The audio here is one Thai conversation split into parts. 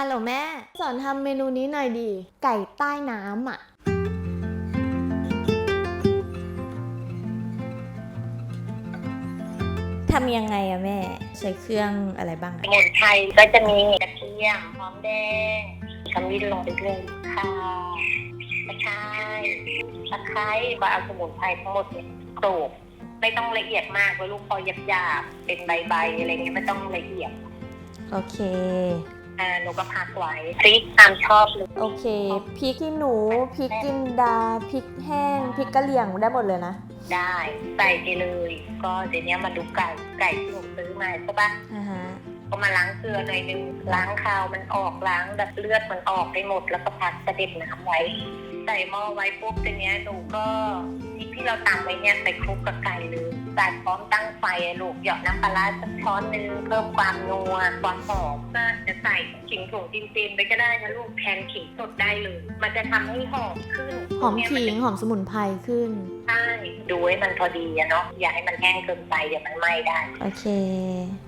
ฮัลโหลแม่ สอนทำเมนูนี้หน่อยดิไก่ใต้น้ำอะ ทำยังไงอะแม่ ใช้เครื่องอะไรบ้างสอะมุนไพรก็จะมีกระเทียมหอมแดงขมิ้นลงไปด้วยข่ากระชายตะไคร้ก็เอาสมุนไพรทั้งหมดเนี่ยโขลกไม่ต้องละเอียดมากเลยลูกพอหยาบๆเป็นใบๆอะไรเงี้ยไม่ต้องละเอียด โอเค อ่าหนูก็พักไว้พริกตามชอบเลยโอเคพริกขี้หนูพริกจินดาพริกแห้งพริกกะเหรี่ยงได้หมดเลยนะ ได้ใส่ไปเลย ก็เดี๋ยวนี้มาดูไก่ไก่ที่หนูซื้อมาใช่ปะอ่าฮะก็มาล้างเกลือหน่อยนึงล้างคาวมันออกล้างแบบเลือดมันออกไปหมด แล้วก็พักกระเด็นน้ำไว้ ใส่หม้อไว้ปุ๊บทีเนี้ยหนูก็พริกที่เราตำไว้เนี่ยใส่คลุกกับไก่เลย ใส่พร้อมตั้งไฟอะลูกหยอดน้ำปลาร้าสักช้อนหนึงเพิ่มความนัวความหอมก็จะใส่ขิงถุงจีนๆไปก็ได้นะลูกแทนขิงสดได้เลย มันจะทำให้หอมขึ้นหอมขิงหอมสมุนไพรขึ้นใช่ดูให้มันพอดีอะเนาะอย่าให้มันแห้งเกินไปเดี๋ยวมันไหม้ได้ โอเคข้อ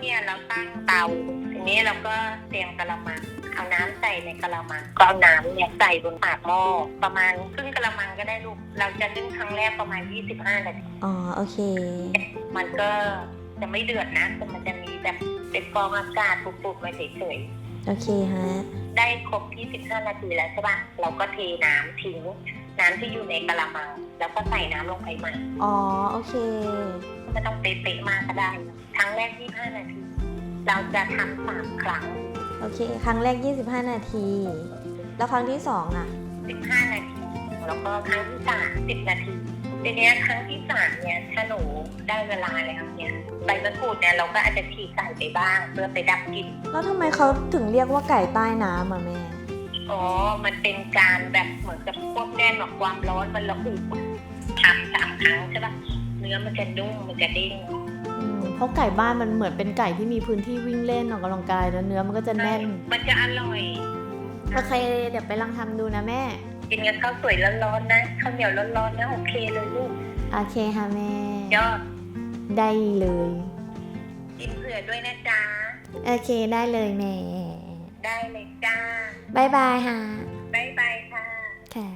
เนี่ยเราตั้งเตาทีนี้เราก็เตรียมกระมังเอาน้ำใส่ในกระมังก็เอาน้ำเนี่ยใส่บนปากหม้อประมาณครึ่งกระมังก็ได้ลูก เราจะนึ่งครั้งแรกประมาณ 25 นาทีอ๋อโอเค มันก็จะไม่เดือดนะแต่มันจะมีแบบเป็นฟองอากาศปุบๆมาเฉยโอเคฮะๆได้ครบ25นาทีแล้วใช่ปะเราก็เทน้ำทิ้ง น้ำที่อยู่ในกระมัง แล้วก็ใส่น้ำลงไปใหม่อ๋อ โอเค ไม่ต้องเป๊ะๆมากก็ได้ครั้งแรก 25 นาที เราจะทำสามครั้ง โอเค ครั้งแรก 25 นาที แล้วครั้งที่สองอะ 15 นาที แล้วก็ครั้งที่สาม10 นาทีทีเนี้ยครั้งที่สามเนี่ยถ้าหนูได้เวลาแล้วเนี่ยใบมะกรูดเนี่ยเราก็อาจจะฉีกใส่ไปบ้างเพื่อไปดับกลิ่น แล้วทำไมเขาถึงเรียกว่าไก่ใต้น้ำอะแม่ อ๋อ มันเป็นการแบบเหมือนกับพวกแน่นของความร้อนมันระอุทำสามครั้งใช่ปะเนื้อมันจะนุ่มมันจะเด้งอืมเพราะไก่บ้านมันเหมือนเป็นไก่ที่มีพื้นที่วิ่งเล่นออกกำลังกายแล้วเนื้อมันก็จะแน่น มันจะอร่อยโอเค เดี๋ยวไปลองทำดูนะแม่ กินกับข้าวสวยร้อนๆนะข้าวเหนียวร้อนๆนะโอเคเลยลูกโอเคค่ะแม่ ยอดได้เลย กินเผื่อด้วยนะจ๊ะ โอเคได้เลยแม่ ได้เลยจ้าบายบายค่ะบ๊ายบายค่ะ ค่ะ